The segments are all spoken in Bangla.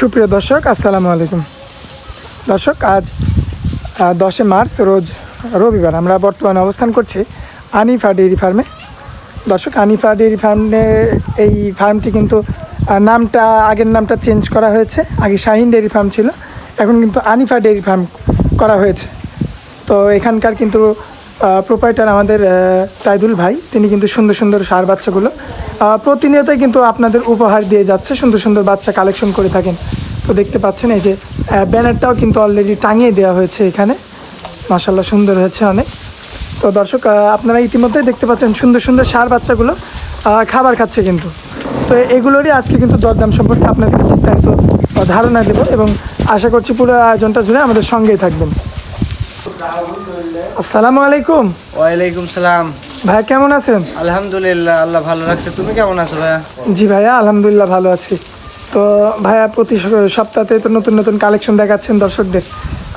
সুপ্রিয় দর্শক, আসসালামু আলাইকুম। দর্শক, আজ দশে মার্চ, রোজ রবিবার আমরা বর্তমানে অবস্থান করছি আনিফা ডেইরি ফার্মে। দর্শক, আনিফা ডেইরি ফার্মে, এই ফার্মটি কিন্তু নামটা, আগের নামটা চেঞ্জ করা হয়েছে। আগে শাহিন ডেইরি ফার্ম ছিল, এখন কিন্তু আনিফা ডেইরি ফার্ম করা হয়েছে। তো এখানকার কিন্তু প্রোপাইটার আমাদের তাইদুল ভাই, তিনি কিন্তু সুন্দর সুন্দর সার বাচ্চাগুলো প্রতিনিয়তই কিন্তু আপনাদের উপহার দিয়ে যাচ্ছে, সুন্দর সুন্দর বাচ্চা কালেকশন করে থাকেন। তো দেখতে পাচ্ছেন এই যে ব্যানারটাও কিন্তু অলরেডি টাঙিয়ে দেওয়া হয়েছে এখানে। মাসাল্লাহ সুন্দর হয়েছে অনেক। তো দর্শক আপনারা ইতিমধ্যেই দেখতে পাচ্ছেন সুন্দর সুন্দর সার বাচ্চাগুলো খাবার খাচ্ছে কিন্তু। তো এগুলোরই আজকে কিন্তু দরদাম সম্পর্কে আপনাদের বিস্তারিত ধারণা দেব এবং আশা করছি পুরো আয়োজনটা জুড়ে আমাদের সঙ্গেই থাকবেন। আসসালামু আলাইকুম। ওয়ালাইকুম সালাম। ভাই কেমন আছেন? আলহামদুলিল্লাহ আল্লাহ ভালো রাখছে। তুমি কেমন আছো ভাইয়া? জি ভাইয়া আলহামদুলিল্লাহ ভালো আছি। তো ভাইয়া প্রতি সপ্তাহে তো নতুন নতুন কালেকশন দেখাচ্ছেন দর্শকদের।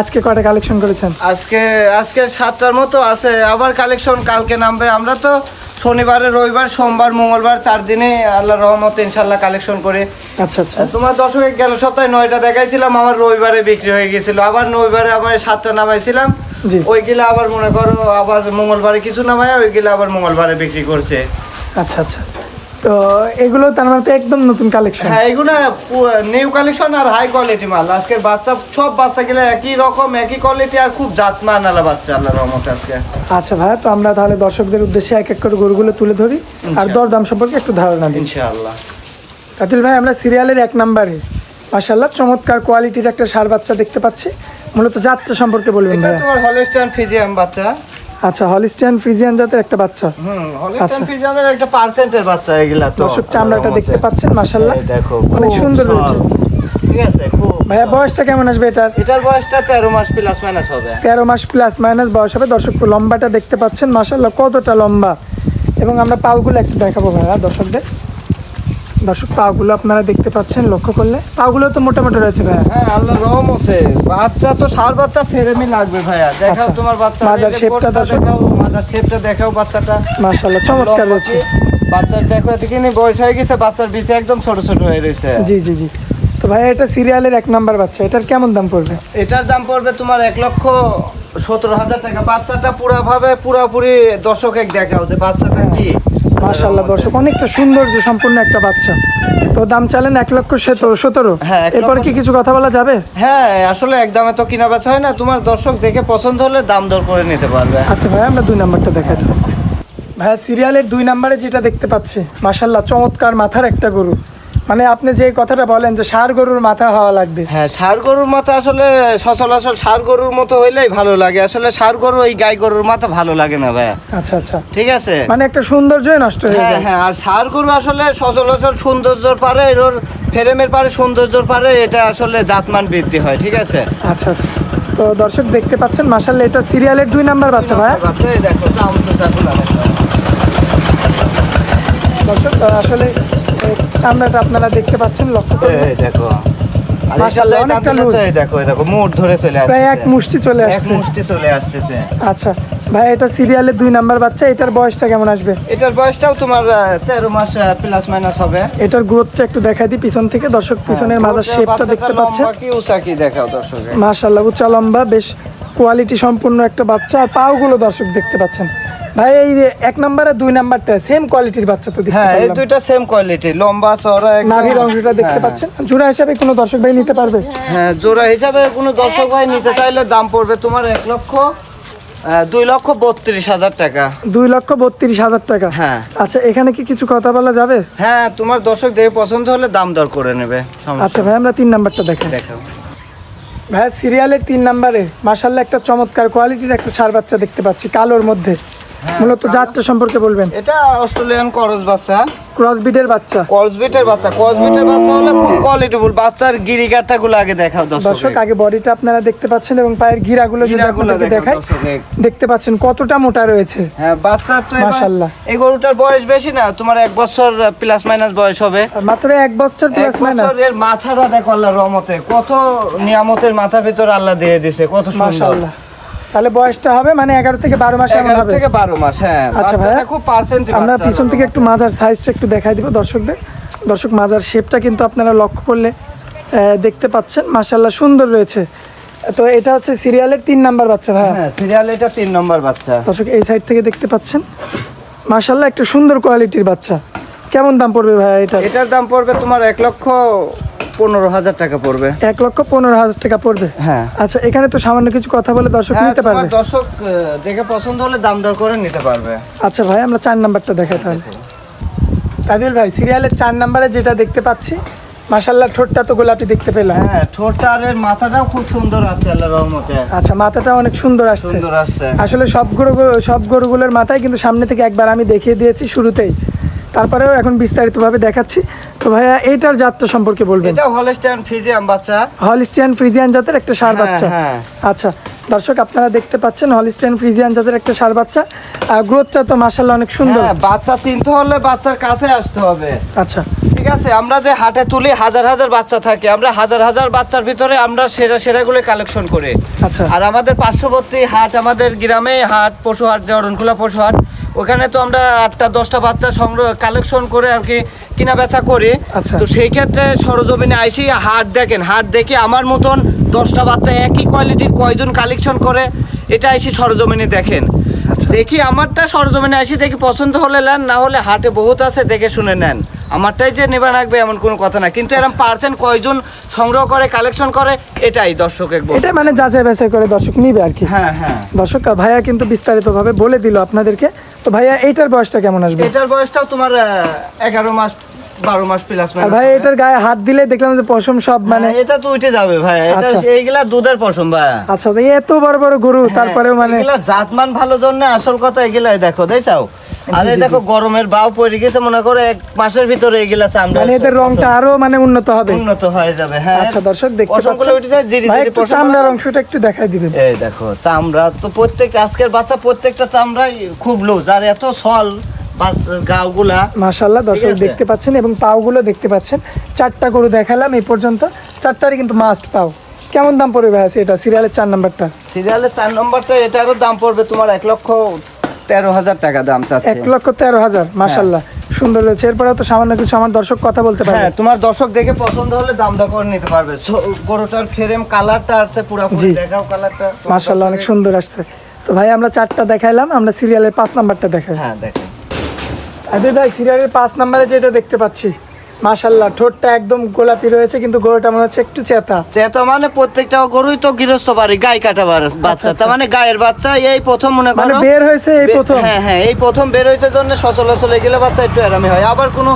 আজকে কয়টা কালেকশন করেছেন? আজকে আজকে সাতটার মতো আছে। আবার কালেকশন কালকে নামবে। আমরা তো শনিবারে রবিবার সোমবার মঙ্গলবার চার দিনে আল্লাহ রহমত ইনশাল্লাহ কালেকশন করে। আচ্ছা আচ্ছা। তোমার দশকে গেল সপ্তাহে নয়টা দেখাইছিলাম আমার রবিবারে বিক্রি হয়ে গেছিল আবার রবিবারে আমার সাতটা নামাইছিলাম। ওইগুলো আবার মনে করো আবার মঙ্গলবারে কিছু নামায় ওইগুলো আবার মঙ্গলবারে বিক্রি করছে। আচ্ছা আচ্ছা। তো এগুলো তার মানে একদম নতুন কালেকশন হ্যাঁ এগুলো নিউ কালেকশন আর হাই কোয়ালিটি মাল। আজকের বাচ্চা সব বাচ্চা গেলে একই রকম একই কোয়ালিটি আর খুব জাতমান আলা বাচ্চা আল্লাহ রহমতে আজকে। আচ্ছা ভাইয়া তো আমরা তাহলে দর্শকদের উদ্দেশ্যে এক এক করে গরুগুলো তুলে ধরি আর দরদাম সম্পর্কে একটু ধারণা দিই। ইনশাআল্লাহ। কাতিল ভাই আমরা সিরিয়ালের এক নাম্বারে মাসাল্লাহ চমৎকার কোয়ালিটির একটা সার বাচ্চা দেখতে পাচ্ছি। মূলত যাত্রা সম্পর্কে বলবেন এটা তোমার হলস্টাইন ফিজিয়াম বাচ্চা। আচ্ছা হলিস্টিয়ান ফ্রিজিয়ান জাতের একটা বাচ্চা। হুম হলস্টাইন আচ্ছা। ফিজিয়ামের একটা পার্সেন্টের বাচ্চা এগুলা তো। দর্শক চামড়াটা দেখতে পাচ্ছেন এই দেখো অনেক খুব সুন্দর। রয়েছে ঠিক আছে খুব ভাইয়া বয়সটা কেমন আসবে এটার? এটার বয়সটা তেরো মাস প্লাস মাইনাস হবে। তেরো মাস প্লাস মাইনাস বয়স হবে। দর্শক লম্বাটা দেখতে পাচ্ছেন মাসাল্লাহ কতটা লম্বা। এবং আমরা পাগুলো একটু দেখাবো ভাইয়া দর্শকদের। দর্শক পাগুলো আপনারা দেখতে পাচ্ছেন লক্ষ্য করলে। পাগুলো তো মোটামুটি রয়েছে ভাইয়া। হ্যাঁ আল্লাহর রহমতে। বাচ্চা তো সার বাচ্চা ফেরেমি লাগবে ভাইয়া। দেখাও আচ্ছা। তোমার বাচ্চা। মাদার শেপটা। দেখাও মাদার শেপটা দেখাও বাচ্চাটা। মাসাল্লাহ চমৎকার রয়েছে। বাচ্চার দেখো এদিকে নি বয়স হয়ে গেছে বাচ্চার বিচে একদম ছোট ছোট হয়ে রয়েছে। জি জি জি। তো ভাইয়া এটা সিরিয়ালের এক নাম্বার বাচ্চা। এটার কেমন দাম পড়বে? এটার দাম পড়বে তোমার এক লক্ষ সতেরো হাজার টাকা। বাচ্চাটা পুরা ভাবে পুরাপুরি দর্শক এক দেখাও যে বাচ্চাটা কি। মাশাল্লাহ দর্শক অনেকটা সৌন্দর্য সম্পূর্ণ একটা বাচ্চা। তো দাম চালেন এক লক্ষ সতেরো সতেরো। হ্যাঁ, এরপরে কি কিছু কথা বলা যাবে? হ্যাঁ আসলে এক দামে তো কিনা বেচা হয় না। তোমার দর্শক দেখে পছন্দ হলে দাম দর করে নিতে পারবে। আচ্ছা ভাই আমরা দুই নাম্বারটা দেখাই। দিই ভাইয়া সিরিয়ালের দুই নাম্বারে যেটা দেখতে পাচ্ছি মাশাল্লাহ চমৎকার মাথার একটা গরু। মানে আপনি যে কথাটা বলেন যে ষাড় গরুর মাথা হওয়া লাগবে। হ্যাঁ ষাড় গরুর মাথা আসলে সচলাচল ষাড় গরুর মতো হইলেই ভালো লাগে। আসলে ষাড় গরু এই গাই গরুর মাথা ভালো লাগে না ভাইয়া। আচ্ছা আচ্ছা। ঠিক আছে? মানে একটা সৌন্দর্যই নষ্ট হয়ে হ্যাঁ যায়। হ্যাঁ আর ষাড় গরু আসলে সচলাচল সৌন্দর্যর পারে এর ফ্রেমের পারে সৌন্দর্যর পারে এটা আসলে জাতমান বৃদ্ধি হয় ঠিক আছে? আচ্ছা আচ্ছা। তো দর্শক দেখতে পাচ্ছেন মাশাল্লাহ এটা সিরিয়ালের দুই নাম্বার বাচ্চা ভাইয়া। বাচ্চা দেখো দর্শক আসলে চামড়াটা আপনারা দেখতে পাচ্ছেন লক্ষ্য করে দেখো। আচ্ছা ভাই এটা দুই নাম্বার বাচ্চা এটার বয়সটা কেমন আসবে? এটার বয়সটাও তোমার তেরো মাস প্লাস মাইনাস হবে। এটার গ্রোথটা একটু দেখাই দিই পিছন থেকে। দর্শক পিছনের মাথার ওটা শেপটা দেখতে পাচ্ছেন। লম্বা কি উঁচা কি দেখাও দর্শকে মাশাল্লাহ উচ্চা লম্বা বেশ কোয়ালিটি সম্পূর্ণ একটা বাচ্চা আর পাওগুলো দর্শক দেখতে পাচ্ছেন। ভাই এই যে এক নাম্বার আর দুই নাম্বারটা সেম কোয়ালিটির বাচ্চা তো দেখতে হ্যাঁ এই দুইটা সেম কোয়ালিটি লম্বা চওড়া একদম। নাভির অংশটা দেখতে হ্যাঁ, পাচ্ছেন। জোড়া হিসাবে কোনো দর্শক ভাই নিতে পারবে? হ্যাঁ জোড়া হিসাবে কোনো দর্শক ভাই নিতে চাইলে দাম পড়বে তোমার এক লক্ষ দুই লক্ষ বত্রিশ হাজার টাকা। দুই লক্ষ বত্রিশ হাজার টাকা? হ্যাঁ। আচ্ছা এখানে কি কিছু কথা বলা যাবে? হ্যাঁ তোমার দর্শক দেখে পছন্দ হলে দাম দর করে নেবে আচ্ছা ভাই আমরা তিন নাম্বারটা দেখাই। নেই। দেখাও। ভাই সিরিয়ালের তিন নাম্বারে মার্শাল্লাহ একটা চমৎকার কোয়ালিটির একটা সার বাচ্চা দেখতে পাচ্ছি, কালোর মধ্যে। মূলত জাতটা সম্পর্কে বলবেন? এটা অস্ট্রেলিয়ান করস বাচ্চা। ক্রস বিডের বাচ্চা? কসবিটের বাচ্চা। কসবিটের বাচ্চা হলে খুব কোয়ালিটিফুল বাচ্চার গিরিগাটা গুলো আগে দেখাও দর্শক দর্শক আগে বডিটা আপনারা দেখতে পাচ্ছেন এবং পায়ের গিরাগুলো যদি আপনাদেরকে দেখাই দেখতে পাচ্ছেন কতটা মোটা রয়েছে। হ্যাঁ বাচ্চার তো মাশাআল্লাহ। এই গরুটার বয়স বেশি না তোমার এক বছর প্লাস মাইনাস বয়স হবে। মাত্র এক বছর প্লাস মাইনাস এর মাথাটা দেখো আল্লাহর রহমতে কত নিয়ামতের মাথার ভিতর আল্লাহ দিয়ে দিছে কত সুন্দর। মাশাআল্লাহ। তাহলে বয়সটা হবে মানে এগারো থেকে বারো মাস এমন এগারো হবে। থেকে বারো মাস হ্যাঁ আচ্ছা ভাইয়া, খুব পার্সেন্ট আমরা পিছন থেকে একটু মাজার সাইজটা একটু দেখাই দিব দর্শকদের। দর্শক মাজার শেপটা কিন্তু আপনারা লক্ষ্য করলে দেখতে পাচ্ছেন। মাসাল্লাহ সুন্দর রয়েছে। তো এটা হচ্ছে সিরিয়ালের তিন নাম্বার বাচ্চা ভাই হ্যাঁ সিরিয়াল এটা তিন নম্বর বাচ্চা। দর্শক এই সাইড থেকে দেখতে পাচ্ছেন। মাসাল্লাহ একটা সুন্দর কোয়ালিটির বাচ্চা। কেমন দাম পড়বে ভাই এটা? এটার দাম পড়বে তোমার এক লক্ষ পনেরো হাজার টাকা পড়বে। এক লক্ষ পনেরো হাজার টাকা পড়বে? হ্যাঁ। আচ্ছা এখানে তো সামান্য কিছু কথা বলে দর্শক হ্যাঁ নিতে পারবে। দর্শক দেখে পছন্দ হলে দাম দর করে নিতে পারবে। আচ্ছা ভাই আমরা চার নাম্বারটা দেখাই তাহলে। তাদিল ভাই সিরিয়ালের চার নাম্বারে যেটা দেখতে পাচ্ছি মাসাল্লাহ ঠোঁটটা তো গোলাপি দেখতে পেলাম। হ্যাঁ ঠোঁটটা আর এর মাথাটাও খুব সুন্দর আসছে আল্লাহ রহমতে। আচ্ছা মাথাটা অনেক সুন্দর আসছে। সুন্দর আসছে। আসলে সব গরু সব গরুগুলোর মাথায় কিন্তু সামনে থেকে একবার আমি দেখিয়ে দিয়েছি শুরুতেই। তারপরেও এখন বিস্তারিতভাবে দেখাচ্ছি। তো ভাইয়া এইটার জাতটা সম্পর্কে বলবেন। এটা হলস্টাইন বাচ্চা। ফ্রিজিয়ান জাতের একটা সার হ্যাঁ, বাচ্চা। হ্যাঁ। আচ্ছা দর্শক আপনারা দেখতে পাচ্ছেন হলিস্টিয়ান ফ্রিজিয়ান জাতের একটা সার বাচ্চা। আর গ্রোথটা তো মাসাল্লাহ অনেক সুন্দর। হ্যাঁ বাচ্চা চিনতে হলে বাচ্চার কাছে আসতে হবে। আচ্ছা। ঠিক আছে আমরা যে হাটে তুলি হাজার হাজার বাচ্চা থাকে। আমরা হাজার হাজার বাচ্চার ভিতরে আমরা সেরা সেরাগুলো কালেকশন করি। আচ্ছা। আর আমাদের পার্শ্ববর্তী হাট আমাদের গ্রামে হাট পশু হাট যে অরণখোলা পশু হাট ওখানে তো আমরা আটটা দশটা বাচ্চা সংগ্রহ কালেকশন করে আর কি কিনা বেচা করি। আচ্ছা। তো সেই ক্ষেত্রে সরজমিনে আইসি হাট দেখেন হাট দেখে আমার মতন দশটা বাচ্চা একই কোয়ালিটির কয়জন কালেকশন করে এটা আইসি সরজমিনে দেখেন। আচ্ছা। দেখি আমারটা সরজমিনে আসি দেখি পছন্দ হলে নেন না হলে হাটে বহুত আছে দেখে শুনে নেন। আমারটাই যে নেবা রাখবে এমন কোনো কথা না কিন্তু এরকম পার্সেন্ট কয়জন সংগ্রহ করে কালেকশন করে এটাই দর্শকের এটা মানে যাচাই বাছাই করে দর্শক নিবে আর কি। হ্যাঁ হ্যাঁ। দর্শক ভাইয়া কিন্তু বিস্তারিতভাবে বলে দিল আপনাদেরকে। তো ভাইয়া এইটার বয়সটা কেমন আসবে? এটার বয়সটাও তোমার এগারো মাস বারো মাস প্লাস আর ভাই এটার গায়ে হাত দিলে দেখলাম যে পশম সব মানে মানে এটা তো উঠে যাবে ভাই। এটা আচ্ছা। এইগুলা দুধের পশম ভাই। আচ্ছা এত বড় বড় গরু তারপরেও মানে এগুলা জাতমান ভালো জন্য আসল কথা এগুলাই দেখো দেখছাও? আরে দেখো গরমের বাও পড়ে গেছে মনে করো এক মাসের ভিতরে এগুলা চামড়া মানে এদের রংটা আরও মানে উন্নত হবে। উন্নত হয়ে যাবে হ্যাঁ। আচ্ছা দর্শক দেখতে একটু চামড়ারগুলো। অংশটা একটু দেখাই দিবেন। এই দেখো চামড়া তো প্রত্যেক আজকের বাচ্চা প্রত্যেকটা চামড়াই খুব লুজ আর এত সল গাওগুলা। মাশাল্লাহ দর্শক দেখতে পাচ্ছেন এবং পাওগুলো দেখতে পাচ্ছেন। চারটা গরু দেখালাম এই পর্যন্ত। চারটারই কিন্তু মাস্ট পাও। কেমন দাম পড়বে ভাই এটা? সিরিয়ালের চার নাম্বারটা সিরিয়ালের চার নম্বরটা এটারও দাম পড়বে তোমার এক লক্ষ তেরো হাজার টাকা দাম চাচ্ছে। এক লক্ষ তেরো হাজার মাসাল্লাহ সুন্দর রয়েছে এরপরে তো সামান্য কিছু আমার দর্শক কথা বলতে পারে হ্যাঁ তোমার দর্শক দেখে পছন্দ হলে দাম দর করে নিতে পারবে। গরুটার ফ্রেম কালারটা আসছে পুরোপুরি। দেখাও কালারটা মাশাআল্লাহ অনেক সুন্দর আসছে। তো ভাই আমরা চারটা দেখাইলাম আমরা সিরিয়ালের পাঁচ নাম্বারটা দেখাই। হ্যাঁ দেখাই আরে ভাই সিরিয়ালের পাঁচ নাম্বারে যেটা দেখতে পাচ্ছি। মাশাল্লাহ ঠোঁটটা একদম গোলাপি রয়েছে কিন্তু গরুটা মনে হচ্ছে একটু চেতা। চেতা মানে প্রত্যেকটা গরুই তো গৃহস্থ বাড়ি গাই কাটা বার- বাচ্চা। আচ্ছা। তার মানে গায়ের বাচ্চা এই প্রথম মনে মানে করো। বের হয়েছে এই প্রথম? হ্যাঁ হ্যাঁ এই প্রথম বের হইতে জন্য সচলাচল গেলে বাচ্চা একটু আরামে হয়। আবার কোনো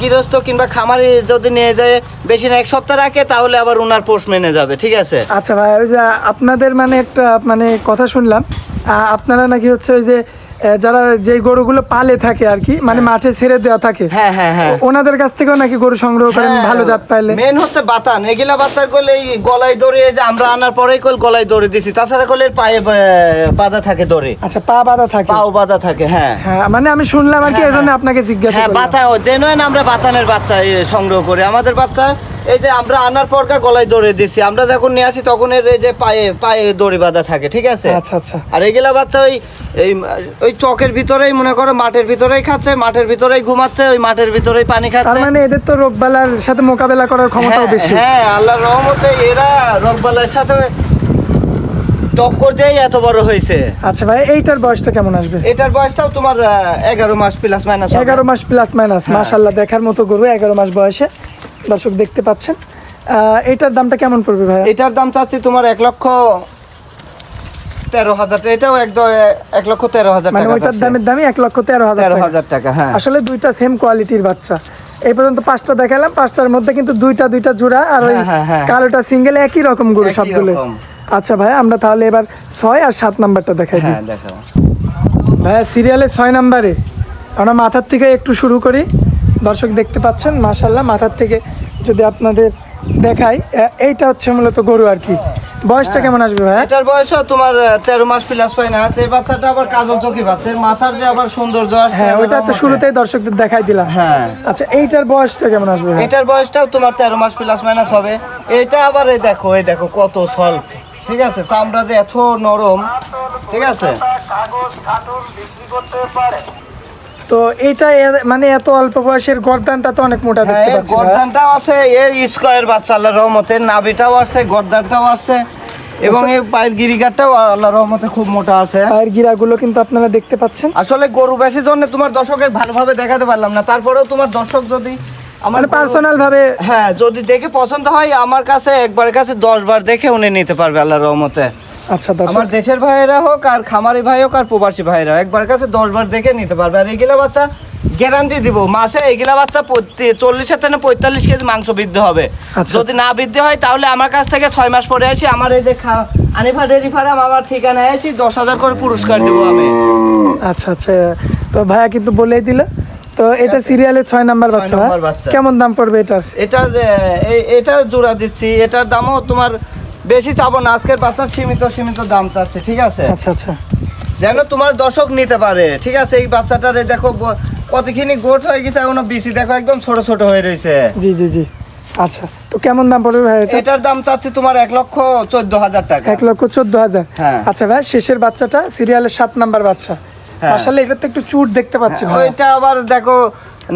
গৃহস্থ কিংবা খামারি যদি নিয়ে যায় বেশি না এক সপ্তাহ রাখে তাহলে আবার ওনার পোষ মেনে যাবে ঠিক আছে? আচ্ছা ভাই ওই যে আপনাদের মানে একটা মানে কথা শুনলাম। আপনারা নাকি হচ্ছে ওই যে যারা যে গরুগুলো পালে থাকে আর কি মানে মাঠে ছেড়ে দেওয়া থাকে হ্যাঁ হ্যাঁ হ্যাঁ। ওনাদের কাছ থেকেও নাকি গরু সংগ্রহ করেন ভালো জাত পাইলে? মেন হচ্ছে বাতান। এগুলা বাতার করলে এই গলায় দড়ি যে আমরা আনার পরেই কল গলায় দড়ি দিছি। তাছাড়া করলে পায়ে বাঁধা থাকে দড়ি। আচ্ছা পা বাঁধা থাকে? পাও বাঁধা থাকে হ্যাঁ। হ্যাঁ মানে আমি শুনলাম আর কি হ্যাঁ, এই জন্য হ্যাঁ। আপনাকে জিজ্ঞাসা হ্যাঁ বাতা জেনুইন আমরা বাতানের বাচ্চা সংগ্রহ করি। আমাদের বাচ্চা এই যে আমরা আনার পর কা গলায় দড়ি দিছি আমরা যখন নিয়ে আসি তখন এর এই যে পায়ে পায়ে দড়ি বাঁধা থাকে ঠিক আছে? আচ্ছা আচ্ছা। আর এগুলা বাচ্চা ওই এই ওই চকের ভিতরেই মনে করো মাঠের ভিতরেই খাচ্ছে মাঠের ভিতরেই ঘুমাচ্ছে ওই মাঠের ভিতরেই পানি তার খাচ্ছে। মানে এদের তো রোগবালার সাথে মোকাবেলা করার ক্ষমতাও হ্যাঁ, বেশি। হ্যাঁ আল্লাহর রহমতে এরা রোগবালার সাথে টক্কর দিয়ে এত বড় হয়েছে। আচ্ছা ভাই এইটার বয়সটা কেমন আসবে? এটার বয়সটাও তোমার এগারো মাস প্লাস মাইনাস এগারো মাস প্লাস মাইনাস হ্যাঁ। মাশাল্লাহ দেখার মতো গরু এগারো মাস বয়সে। দর্শক দেখতে পাচ্ছেন। এটার দামটা কেমন পড়বে ভাই এটার দাম চাচ্ছি তোমার এক লক্ষ তেরো হাজার এটাও একদম এক লক্ষ তেরো হাজার মানে টাকা ওইটার দামের দামই এক লক্ষ তেরো হাজার তেরো হাজার টাকা হ্যাঁ। আসলে দুইটা সেম কোয়ালিটির বাচ্চা। এই পর্যন্ত পাঁচটা দেখালাম। পাঁচটার মধ্যে কিন্তু দুইটা দুইটা জোড়া আর ওই হ্যাঁ, হ্যাঁ, হ্যাঁ। কালোটা সিঙ্গেল একই রকম গরু সবগুলো আচ্ছা ভাই আমরা তাহলে এবার ছয় আর সাত নাম্বারটা দেখাই দিই। দেখো ভাইয়া সিরিয়ালে ছয় নাম্বারে। আমরা মাথার থেকে একটু শুরু করি। দর্শক দেখতে পাচ্ছেন মাশাল্লাহ মাথার থেকে যদি আপনাদের দেখাই এইটা হচ্ছে মূলত গরু আর কি। বয়সটা হ্যাঁ। কেমন আসবে ভাইয়া? এটার বয়সও তোমার তেরো মাস প্লাস ফাইনাস এই বাচ্চাটা আবার কাজল চোখে বাচ্চা। এর মাথার যে আবার সৌন্দর্য আসছে হ্যাঁ ওইটা তো শুরুতেই দর্শকদের দেখাই দিলাম। হ্যাঁ। আচ্ছা এইটার বয়সটা কেমন আসবে? এটার বয়সটাও তোমার তেরো মাস প্লাস মাইনাস হবে। এটা আবার এই দেখো এই দেখো কত সল্প ঠিক আছে? চামড়া যে এত নরম। ঠিক আছে? তো এটা মানে এত অল্প বয়সের গর্দানটা তো অনেক মোটা হ্যাঁ দেখতে পাচ্ছি গর্দানটাও আছে এর স্কোয়ার বাচ্চা আল্লাহ রহমতে নাভিটাও আছে গর্দানটাও আছে এবং এই পায়ের গিরিগারটাও আল্লাহ রহমতে খুব মোটা আছে। পায়ের গিরাগুলো কিন্তু আপনারা দেখতে পাচ্ছেন। আসলে গরু বেশির জন্য তোমার দর্শকে ভালোভাবে দেখাতে পারলাম না তারপরেও তোমার দর্শক যদি আমার মানে পার্সোনাল ভাবে হ্যাঁ যদি দেখে পছন্দ হয় আমার কাছে একবারের কাছে দশ বার দেখে উনি নিতে পারবে আল্লাহ রহমতে। আচ্ছা আমার দেশের ভাইয়েরা হোক আর খামারি ভাই হোক আর প্রবাসী হোক, একবার কাছে দশ বার দেখে নিতে পারবে। আর এইগুলা বাচ্চা গ্যারান্টি দিব। মাসে এইগুলা বাচ্চা চল্লিশের থেকে পঁয়তাল্লিশ কেজি মাংস বৃদ্ধি হবে। আচ্ছা, যদি না বৃদ্ধি হয় তাহলে আমার কাছ থেকে ছয় মাস পরে আসি। আমার এই যে আনিফা ডেরি ফার্ম আমার ঠিকানায় আসি। দশ হাজার করে পুরস্কার দেবো আমি। আচ্ছা আচ্ছা। তো ভাইয়া কিন্তু বলেই দিল। তো এটা সিরিয়ালের ছয় নাম্বার বাচ্চা। কেমন দাম পড়বে এটার? এটার এটার জোড়া দিচ্ছি। এটার দামও তোমার বেশি চাবো না আজকের বাচ্চার সীমিত সীমিত দাম চাচ্ছে ঠিক আছে? আচ্ছা আচ্ছা। যেন তোমার দর্শক নিতে পারে ঠিক আছে? এই বাচ্চাটার এই দেখো কতখানি গোট হয়ে গেছে এখনও বিসি দেখো একদম ছোট ছোট হয়ে রয়েছে। জি জি জি। আচ্ছা তো কেমন দাম পড়বে ভাই এটা? এটার দাম চাচ্ছি তোমার এক লক্ষ চোদ্দ হাজার টাকা। এক লক্ষ চোদ্দ হাজার? হ্যাঁ। আচ্ছা ভাই শেষের বাচ্চাটা সিরিয়ালের সাত নাম্বার বাচ্চা। হ্যাঁ। আসলে এটা তো একটু চুট দেখতে পাচ্ছি ভাই ওইটা আবার দেখো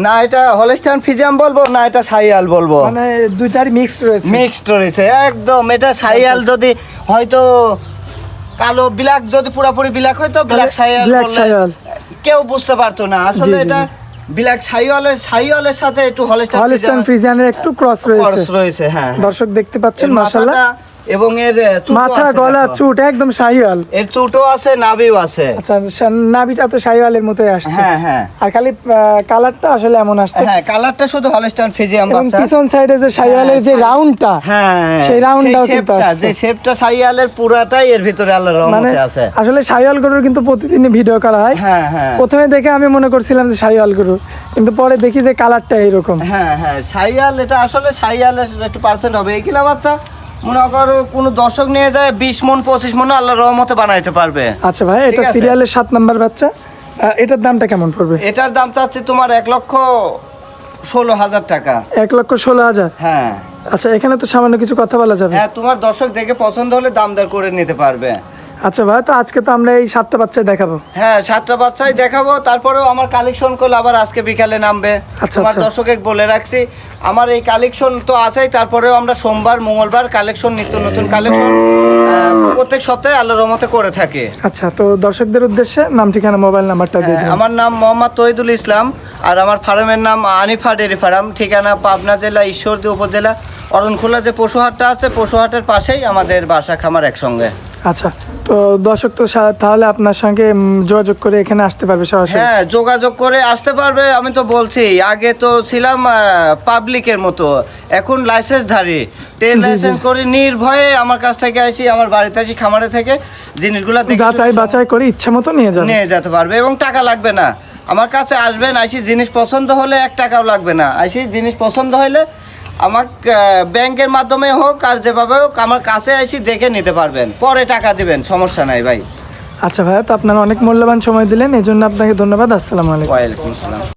না এটা হলস্টাইন ফিজিয়াম বলব না এটা সাইয়াল বলব। মানে দুইটারই মিক্স রয়েছে। মিক্সড রয়েছে একদম এটা সাইয়াল যদি হয়তো কালো ব্ল্যাক যদি পুরাপুরি ব্ল্যাক হয়তো ব্ল্যাক সাইয়াল কেউ বুঝতে পারতো না। আসলে এটা ব্ল্যাক সাইয়ালের সাইয়ালের সাথে একটু হলস্টাইন হলিস্টান ফ্রিজিয়ানের একটু ক্রস রয়েছে। ক্রস রয়েছে হ্যাঁ। দর্শক দেখতে পাচ্ছেন মাশাআল্লাহ। এবং এর মাথা গলা চুট একদম শাহিওয়াল এর চুটও আছে নাভিও আছে। আচ্ছা নাভিটা তো শাহিওয়ালের মতোই আসছে। হ্যাঁ হ্যাঁ। আর খালি কালারটা আসলে এমন আসছে। হ্যাঁ কালারটা শুধু হলস্টাইন বাচ্চা। পিছন সাইডে যে শাহিওয়ালের যে হ্যাঁ, রাউন্ডটা হ্যাঁ সেই রাউন্ডটাও কিন্তু আসছে। যে শেপটা সাইয়ালের পুরাটাই এর ভিতরে আল্লাহর মানে রহমতে আছে। আসলে শাহিওয়াল গরুর কিন্তু প্রতিদিনই ভিডিও করা হয়। হ্যাঁ হ্যাঁ। প্রথমে দেখে আমি মনে করছিলাম যে শাহিওয়াল গরু কিন্তু পরে দেখি যে কালারটা এইরকম। হ্যাঁ হ্যাঁ সাইয়াল এটা আসলে সাইয়ালের একটু পার্সেন্ট হবে। এগুলা বাচ্চা? মনে করো কোনো দর্শক নিয়ে যায় বিশ মন পঁচিশ মন আল্লাহর রহমতে বানাইতে পারবে। আচ্ছা ভাই এটা সিরিয়ালের সাত নাম্বার বাচ্চা। এটার দামটা কেমন পড়বে? এটার দাম চাচ্ছে তোমার এক লক্ষ ষোলো হাজার টাকা। এক লক্ষ ষোলো হাজার? হ্যাঁ। আচ্ছা এখানে তো সামান্য কিছু কথা বলা যাবে। হ্যাঁ তোমার দর্শক দেখে পছন্দ হলে দাম দর করে নিতে পারবে। আচ্ছা ভাই তো আজকে তো আমরা এই সাতটা বাচ্চা দেখাবো। হ্যাঁ সাতটা বাচ্চাই দেখাবো। তারপরেও আমার কালেকশন করলে আবার আজকে বিকালে নামবে। আচ্ছা, তোমার আচ্ছা। দর্শকে বলে রাখছি আমার এই কালেকশন তো আছেই তারপরেও আমরা সোমবার মঙ্গলবার কালেকশন নিত্য নতুন কালেকশন প্রত্যেক সপ্তাহে আল্লাহর রহমতে করে থাকি। আচ্ছা তো দর্শকদের উদ্দেশ্যে নাম ঠিকানা মোবাইল নাম্বারটা দিয়ে হ্যাঁ, আমার নাম মোহাম্মদ তহিদুল ইসলাম আর আমার ফার্মের নাম আনিফা ডেরি ফার্ম ঠিকানা পাবনা জেলা ঈশ্বরদী উপজেলা অরণখোলা যে পশুহাটটা আছে পশুহাটের পাশেই আমাদের বাসা খামার একসঙ্গে। আচ্ছা তো দর্শক তো তাহলে আপনার সঙ্গে যোগাযোগ করে এখানে আসতে পারবে সরাসরি? হ্যাঁ যোগাযোগ করে আসতে পারবে আমি তো বলছি আগে তো ছিলাম পাবলিকের মতো এখন লাইসেন্সধারী ট্রেন লাইসেন্স করে নির্ভয়ে আমার কাছ থেকে আসি আমার বাড়িতে আসি খামারে থেকে জিনিসগুলো দেখে যাচাই বাছাই করে ইচ্ছা মতো নিয়ে যাবে। নিয়ে যেতে পারবে এবং টাকা লাগবে না। আমার কাছে আসবেন আইসি জিনিস পছন্দ হলে এক টাকাও লাগবে না। আইসি জিনিস পছন্দ হলে আমার ব্যাংকের মাধ্যমে হোক আর যেভাবে হোক আমার কাছে এসে দেখে নিতে পারবেন। পরে টাকা দিবেন সমস্যা নাই ভাই। আচ্ছা ভাইয়া তো আপনারা অনেক মূল্যবান সময় দিলেন এই জন্য আপনাকে ধন্যবাদ আসসালামু আলাইকুম। ওয়ালাইকুম আসসালাম।